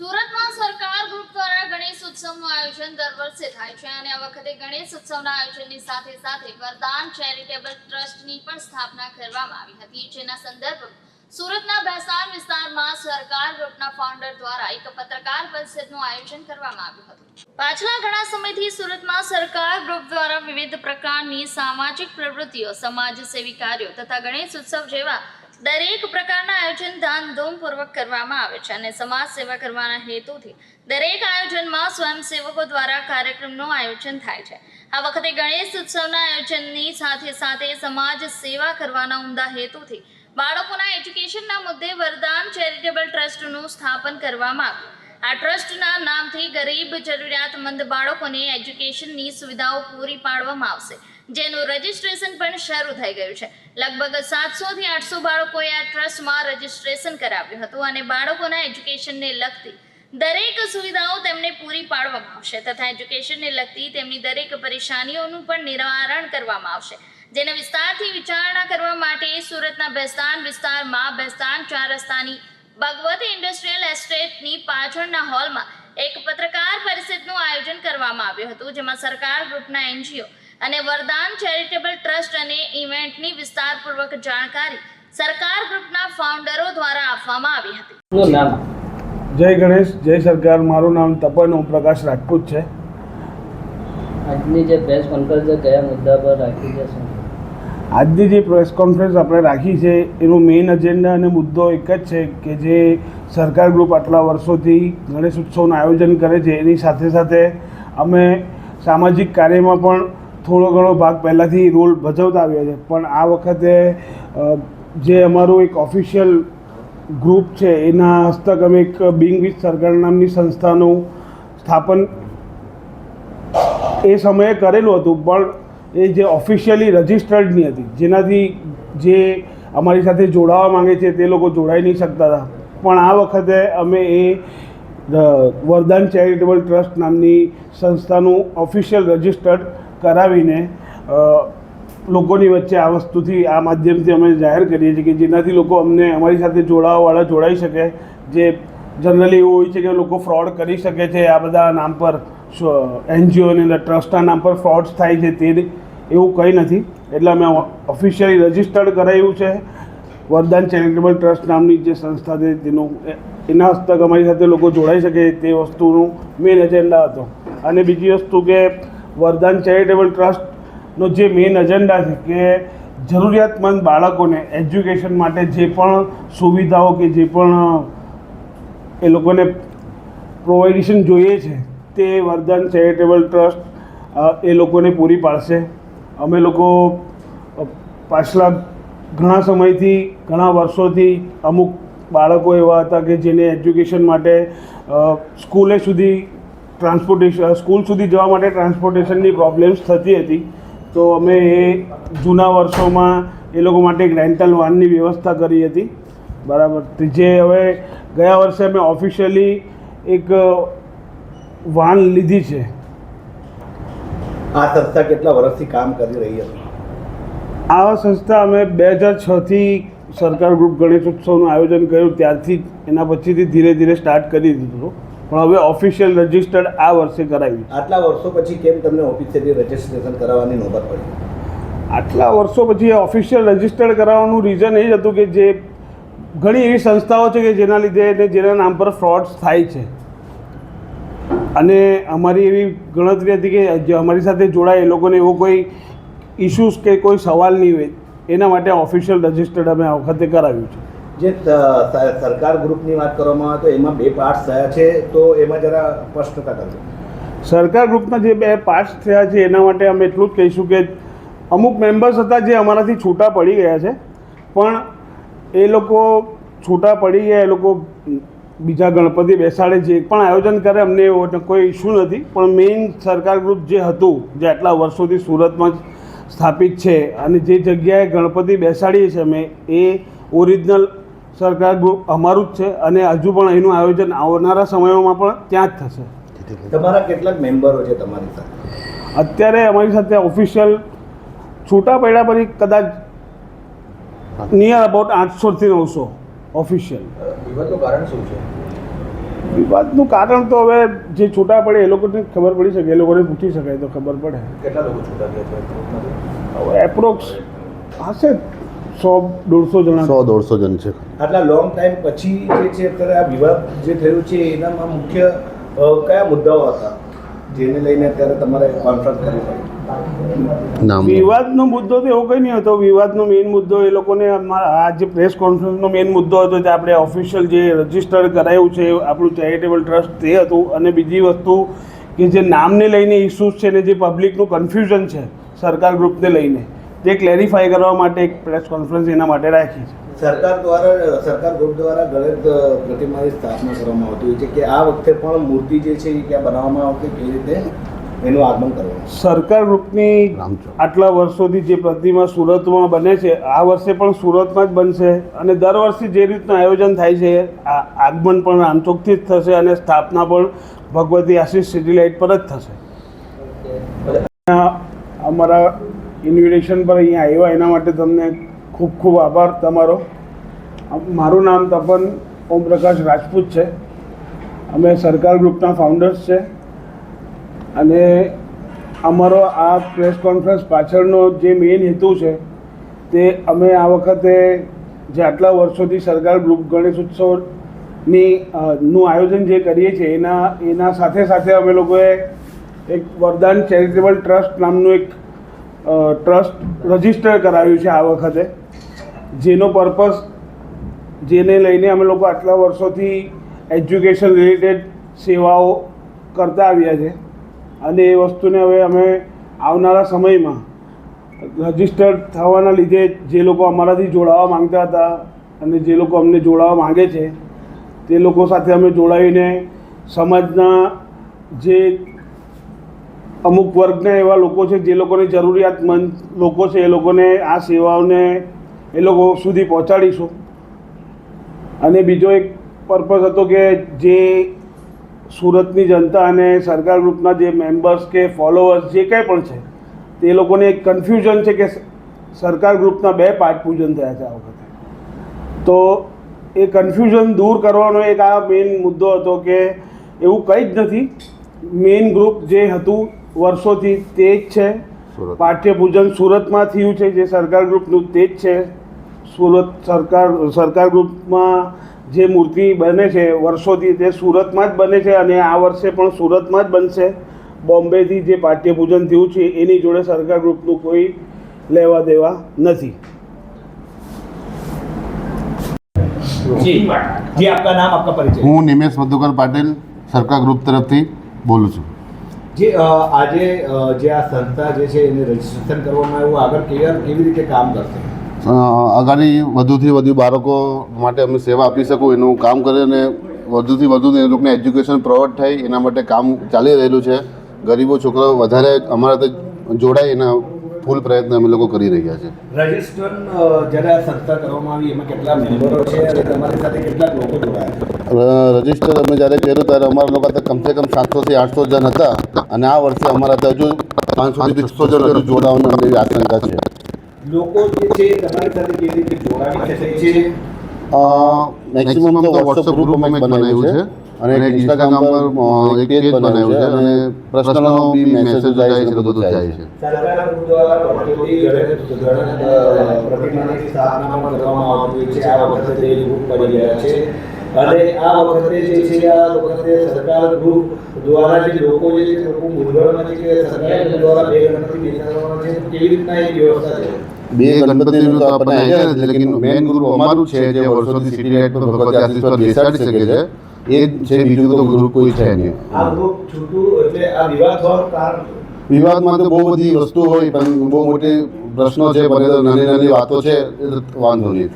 સુરતમાં સરકાર ગ્રુપ દ્વારા ગણેશ ઉત્સવનું આયોજન દર વર્ષે થાય છે અને આ વખતે ગણેશ ઉત્સવના આયોજનની સાથે સાથે વરદાન ચેરિટેબલ ટ્રસ્ટની પણ સ્થાપના કરવામાં આવી હતી. જેના સંદર્ભમાં સુરતના ભેસાણ વિસ્તારમાં સરકાર ગ્રુપના ફાઉન્ડર દ્વારા એક પત્રકાર પરિષદનું આયોજન કરવામાં આવ્યું હતું. પાછલા ઘણા સમયથી સુરતમાં સરકાર ગ્રુપ દ્વારા વિવિધ પ્રકારની સામાજિક પ્રવૃત્તિઓ સમાજ સેવી કાર્યો તથા ગણેશ ઉત્સવ જેવા દરેક પ્રકારના આયોજન ધામધૂમપૂર્વક કરવામાં આવે છે અને સમાજ સેવા કરવાના હેતુથી દરેક આયોજનમાં સ્વયંસેવકો દ્વારા કાર્યક્રમનું આયોજન થાય છે. આ વખતે ગણેશ ઉત્સવના આયોજનની સાથે સાથે સમાજ સેવા કરવાના ઉમદા હેતુથી બાળકોના એજ્યુકેશનના મુદ્દે વરદાન ચેરિટેબલ ટ્રસ્ટનું સ્થાપન કરવામાં આવ્યું. આ ટ્રસ્ટના નામથી ગરીબ જરૂરિયાતમંદ બાળકોને એજ્યુકેશનની સુવિધાઓ પૂરી પાડવામાં આવશે. જેનું રજિસ્ટ્રેશન પણ શરૂ થઈ ગયું છે. લગભગ સાતસો થી આઠસો બાળકોએ આ ટ્રસ્ટમાં રજિસ્ટ્રેશન કરાવ્યું હતું અને બાળકોના એજ્યુકેશનને લગતી દરેક સુવિધાઓ તેમને પૂરી પાડવામાં આવશે તથા એજ્યુકેશનને લગતી તેમની દરેક પરેશાનીઓનું પણ નિવારણ કરવામાં આવશે. જેને વિસ્તારથી વિચારણા કરવા માટે સુરતના બેસ્તાન વિસ્તારમાં બેસ્તાન ચાર રસ્તાની ભગવતી ઇન્ડસ્ટ્રીયલ એસ્ટેટની પાછળના હોલમાં એક પત્રકાર પરિષદનું આયોજન કરવામાં આવ્યું હતું, જેમાં સરકાર ગ્રુપના એનજીઓ અને વરદાન ચેરિટેબલ ટ્રસ્ટ અને ઇવેન્ટની વિસ્તારપૂર્વક જાણકારી સરકાર ગ્રુપના ફાઉન્ડરો દ્વારા આપવામાં આવી હતી. જય ગણેશ જય સરકાર. મારું નામ તપન ઓમપ્રકાશ રાજપૂત છે. આજની જે પ્રેસ કોન્ફરન્સ છે કયા મુદ્દા પર રાખી છે આજની જે પ્રેસ કોન્ફરન્સ આપણે રાખી છે એનો મેઇન એજન્ડા અને મુદ્દો એક જ છે કે જે સરકાર ગ્રુપ આટલા વર્ષોથી ગણેશ ઉત્સવનું આયોજન કરે છે એની સાથે સાથે અમે સામાજિક કાર્યમાં પણ થોડો ઘણો ભાગ પહેલાંથી રોલ ભજવતા આવ્યા છે. પણ આ વખતે જે અમારું એક ઓફિશિયલ ગ્રુપ છે, એના હસ્તક અમે એક બિંગ વિથ સરકાર નામની સંસ્થાનું સ્થાપન એ સમયે કરેલું હતું. પણ એ જે ઓફિશિયલી રજિસ્ટર્ડની હતી, જેનાથી જે અમારી સાથે જોડાવા માંગે છે, તે લોકો જોડાઈ નહીં શકતા હતા. પણ આ વખતે અમે એ વરદાન ચેરિટેબલ ટ્રસ્ટ નામની સંસ્થાનું ઓફિશિયલ રજિસ્ટર્ડ કરાવીને લોકોની વચ્ચે આ વસ્તુથી, આ માધ્યમથી અમે જાહેર કરીએ છીએ કે જેનાથી લોકો અમને અમારી સાથે જોડાવાવાળા જોડાઈ શકે, જે જનરલી એવું હોય છે કે લોકો ફ્રોડ કરી શકે છે, આ બધા નામ પર એનજીઓની અંદર ટ્રસ્ટના નામ પર ફ્રોડ્સ થાય છે તે એવું કંઈ નથી. એટલે અમે ઓફિશિયલી રજિસ્ટર્ડ કરાવ્યું છે. વરદાન ચેરિટેબલ ટ્રસ્ટ નામની જે સંસ્થા છે તેનું એના હસ્તક અમારી સાથે લોકો જોડાઈ શકે તે વસ્તુનું મેઇન એજન્ડા હતો. અને બીજી વસ્તુ કે વરદાન ચેરિટેબલ ટ્રસ્ટનો જે મેઇન એજન્ડા છે કે જરૂરિયાતમંદ બાળકોને એજ્યુકેશન માટે જે પણ સુવિધાઓ કે જે પણ એ લોકોને પ્રોવાઇડેશન જોઈએ છે, તે વરદાન ચેરિટેબલ ટ્રસ્ટ એ લોકોને પૂરી પાડશે. અમે લોકો પાછલા ઘણા સમયથી, ઘણા વર્ષોથી અમુક બાળકો એવા હતા કે જેને એજ્યુકેશન માટે સ્કૂલે સુધી ટ્રાન્સપોર્ટેશન સ્કૂલ સુધી જવા માટે ટ્રાન્સપોર્ટેશનની પ્રોબ્લેમ્સ થતી હતી. તો અમે એ જૂના વર્ષોમાં એ લોકો માટે એક રેન્ટલ વાનની વ્યવસ્થા કરી હતી. બરાબર. જે હવે ગયા વર્ષે અમે ઓફિશિયલી એક વાન લીધી છે. આ સંસ્થા કેટલા વર્ષથી કામ કરી રહી હતી? આ સંસ્થા અમે બે હજાર છથી સરકાર ગ્રુપ ગણેશ ઉત્સવનું આયોજન કર્યું. ત્યારથી એના પછીથી ધીરે ધીરે સ્ટાર્ટ કરી દીધું. પણ હવે ઓફિશિયલ રજિસ્ટર્ડ આ વર્ષે કરાવ્યું આટલા વર્ષો પછી કેમ તમને ઓફિસેથી રજિસ્ટ્રેશન કરાવવાની નોબત પડી? આટલા વર્ષો પછી ઓફિશિયલ રજિસ્ટર્ડ કરાવવાનું રીઝન એ જ હતું કે જે ઘણી એવી સંસ્થાઓ છે કે જેના લીધે અને જેના નામ પર ફ્રોડ્સ થાય છે. અને અમારી એવી ગણતરી હતી કે જે અમારી સાથે જોડાય એ લોકોને એવો કોઈ ઇશ્યુઝ કે કોઈ સવાલ નહીં હોય. એના માટે ઓફિશિયલ રજિસ્ટર્ડ અમે આ વખતે કરાવ્યું છે. જે સરકાર ગ્રુપની વાત કરવામાં આવે તો એમાં બે પાર્ટ્સ થયા છે, તો એમાં જરા સ્પષ્ટતા કરજો. સરકાર ગ્રુપના જે બે પાર્ટ્સ થયા છે, એના માટે અમે એટલું જ કહીશું કે અમુક મેમ્બર્સ હતા જે અમારાથી છૂટા પડી ગયા છે, પણ એ લોકો છૂટા પડી ગયા, એ લોકો બીજા ગણપતિ બેસાડે છે પણ આયોજન કરે, અમને એવો કોઈ ઇસ્યુ નથી, પણ મેઇન સરકાર ગ્રુપ જે હતું, જે આટલા વર્ષોથી સુરતમાં સ્થાપિત છે, અને જે જગ્યાએ ગણપતિ બેસાડીએ છીએ અમે, એ ઓરિજિનલ સરકાર ગ્રુપ અમારું જ છે અને હજુ પણ એનું આયોજન આવનારા સમયોમાં પણ ત્યાં જ થશે. તમારા કેટલાક મેમ્બરો છે તમારી સાથે? અત્યારે અમારી સાથે ઓફિશિયલ છૂટા પડ્યા પછી કદાચ નિયર અબાઉટ આઠસોથી નવસો ઓફિશિયલ. વિવાદનું કારણ શું છે? વિવાદનું કારણ તો હવે જે છૂટા પડે એ લોકોને ખબર પડી શકે એ લોકોને પૂછી શકાય તો ખબર પડે. કેટલા લોકો છૂટા હવે એપ્રોક્સ હશે સો દોઢસો જણા. સો દોઢસો જણ છે. આટલા લોંગ ટાઈમ પછી જે છે અત્યારે આ વિવાદ જે થયું છે એનામાં મુખ્ય કયા મુદ્દાઓ હતા? જેને લઈને અત્યારે તમારે કોન્ફરન્સ કરવી પડી. વિવાદનો મુદ્દો તો એવો કંઈ નહીં હતો. વિવાદનો મેઇન મુદ્દો એ લોકોને અમારા આ જે પ્રેસ કોન્ફરન્સનો મેઇન મુદ્દો હતો જે આપણે ઓફિશિયલ જે રજિસ્ટર કરાયું છે આપણું ચેરિટેબલ ટ્રસ્ટ તે હતું. અને બીજી વસ્તુ કે જે નામને લઈને ઇસ્યુઝ છે ને જે પબ્લિકનું કન્ફ્યુઝન છે સરકાર ગ્રુપને લઈને. તે ક્લેરિફાય કરવા માટે એક પ્રેસ કોન્ફરન્સ એના માટે રાખી છે. સરકાર દ્વારા સરકાર ગ્રુપ દ્વારા ગણેશ પ્રતિમાની સ્થાપના કરવામાં આવતી હોય છે કે આ વખતે પણ મૂર્તિ જે છે એ ક્યાં બનાવવામાં આવતી કેવી રીતે એનું આગમન કરવાનું? સરકાર ગ્રુપની આટલા વર્ષોથી જે પ્રતિમા સુરતમાં બને છે આ વર્ષે પણ સુરતમાં જ બનશે અને દર વર્ષે જે રીતનું આયોજન થાય છે આ આગમન પણ રામચોકથી જ થશે અને સ્થાપના પણ ભગવતી આશીષ સિટી લાઇટ પર જ થશે. અમારા ઇન્વિટેશન પર અહીંયા આવ્યા. એના માટે તમને ખૂબ ખૂબ આભાર તમારો. મારું નામ તપન ઓમપ્રકાશ રાજપૂત છે. અમે સરકાર ગ્રુપના ફાઉન્ડર્સ છે. અને અમારો આ પ્રેસ કોન્ફરન્સ પાછળનો જે મેઇન હેતુ છે, તે અમે આ વખતે જે આટલા વર્ષોથી સરકાર ગ્રુપ ગણેશ ઉત્સવની નું આયોજન જે કરીએ છીએ, એના એના સાથે સાથે અમે લોકોએ એક વરદાન ચેરિટેબલ ટ્રસ્ટ નામનું એક ટ્રસ્ટ રજિસ્ટર કરાવ્યું છે આ વખતે, જેનો પર્પસ જેને લઈને અમે લોકો આટલા વર્ષોથી એજ્યુકેશન રિલેટેડ સેવાઓ કરતા આવ્યા છે. અને એ વસ્તુને હવે અમે આવનારા સમયમાં રજિસ્ટર્ડ થવાના લીધે જે લોકો અમારાથી જોડાવા માંગતા હતા અને જે લોકો અમને જોડાવા માંગે છે, તે લોકો સાથે અમે જોડાવીને સમાજના જે અમુક વર્ગના એવા લોકો છે જે લોકોને જરૂરિયાતમંદ લોકો છે એ લોકોને આ સેવાઓને એ લોકો સુધી પહોંચાડીશું. અને બીજો એક પર્પઝ હતો કે જે સુરતની જનતા અને સરકાર ગ્રુપના જે મેમ્બર્સ કે ફોલોઅર્સ જે કંઈ પણ છે, તે લોકોને એક કન્ફ્યુઝન છે કે સરકાર ગ્રુપના બે પાઠ પૂજન થયા છે આ વખતે. તો એ કન્ફ્યુઝન દૂર કરવાનો એક આ મેઇન મુદ્દો હતો કે એવું કંઈ જ નથી. મેઇન ગ્રુપ જે હતું વર્ષોથી તે જ છે. સુરત. પાઠ્યપૂજન સુરતમાં થયું છે જે સરકાર ગ્રુપનું તે જ છે. સુરત સરકાર સરકાર ગ્રુપમાં જે મૂર્તિ બને છે વર્ષોથી તે સુરતમાં જ બને છે અને આ વર્ષે પણ સુરતમાં જ બનશે. બોમ્બેથી જે પાઠ્યપૂજન થયું છે એની જોડે સરકાર ગ્રુપનું કોઈ લેવા દેવા નથી. જી જી આપકા નામ આપકા પરિચય. હું નિમેશ મધુકર પાટીલ સરકાર ગ્રુપ તરફથી બોલું છું. જે આજે જે આ સંસ્થા જે છે એને રજીસ્ટ્રેશન કરવામાં આવ્યું આગળ કેવી કેવી રીતે કામ કરશે? આગામી વધુથી વધુ બાળકો માટે અમે સેવા આપી શકું એનું કામ કરી અને વધુથી વધુ એ લોકોને એજ્યુકેશન પ્રોવાઈડ થાય એના માટે કામ ચાલી રહેલું છે. ગરીબો છોકરાઓ વધારે અમારા જોડાય એના ફૂલ પ્રયત્ન અમે લોકો કરી રહ્યા છે રજીસ્ટ્રેશન જ્યારે આ સંસ્થા કરવામાં આવી એમાં કેટલા મેમ્બરો છે અને તમારી સાથે કેટલાક લોકો જોડાયા રજિસ્ટર અમે જ્યારે કર્યું ત્યારે અમારા લોકો ત્યાં કમસે કમ સાતસોથી આઠસો જણ હતા અને આ વર્ષે અમારા ત્યાં હજુ પાંચસોથી છસો જણ હજુ જોડાવાની અમને એવી આશંકા છે લોકો જે છે તમારી સાથે કેવી રીતે જોડાવી શકે છે મેક્સિમમ તો વોટ્સઅપ ગ્રુપ અમે બનાવ્યું છે અને ઇન્સ્ટાગ્રામ પર એક પેજ બનાવ્યું છે અને પર્સનલ બી મેસેજ જાય છે બધું જાય છે. પ્રતિમાની સ્થાપના કરવામાં આવતી છે. આ વખતે તે પડી ગયા છે. અને આ વખતે જે છે આ વખતે સરકાર ગ્રુપ દ્વારા જે લોકો જે છે લોકો મૂંઝવણમાં છે કે સરકાર દ્વારા બે ગણપતિ બેસાડવાના છે કેવી રીતના એ વ્યવસ્થા છે? બે ગણપતિનું તો આપણને આઈડિયા નથી લેકિન મેન ગ્રુપ અમારું છે જે વર્ષોથી સિટી લાઇટ પર ભગવતી આશીષ પર બેસાડી શકે છે એ છે બીજું તો ગ્રુપ કોઈ છે નહીં. આ ગ્રુપ છૂટું એટલે આ વિવાદ થવાનું કારણ વિવાદમાં તો બહુ બધી વસ્તુ હોય પણ બહુ મોટી પ્રશ્નો છે પણ તો નાની નાની વાતો છે વાંધો નહીં.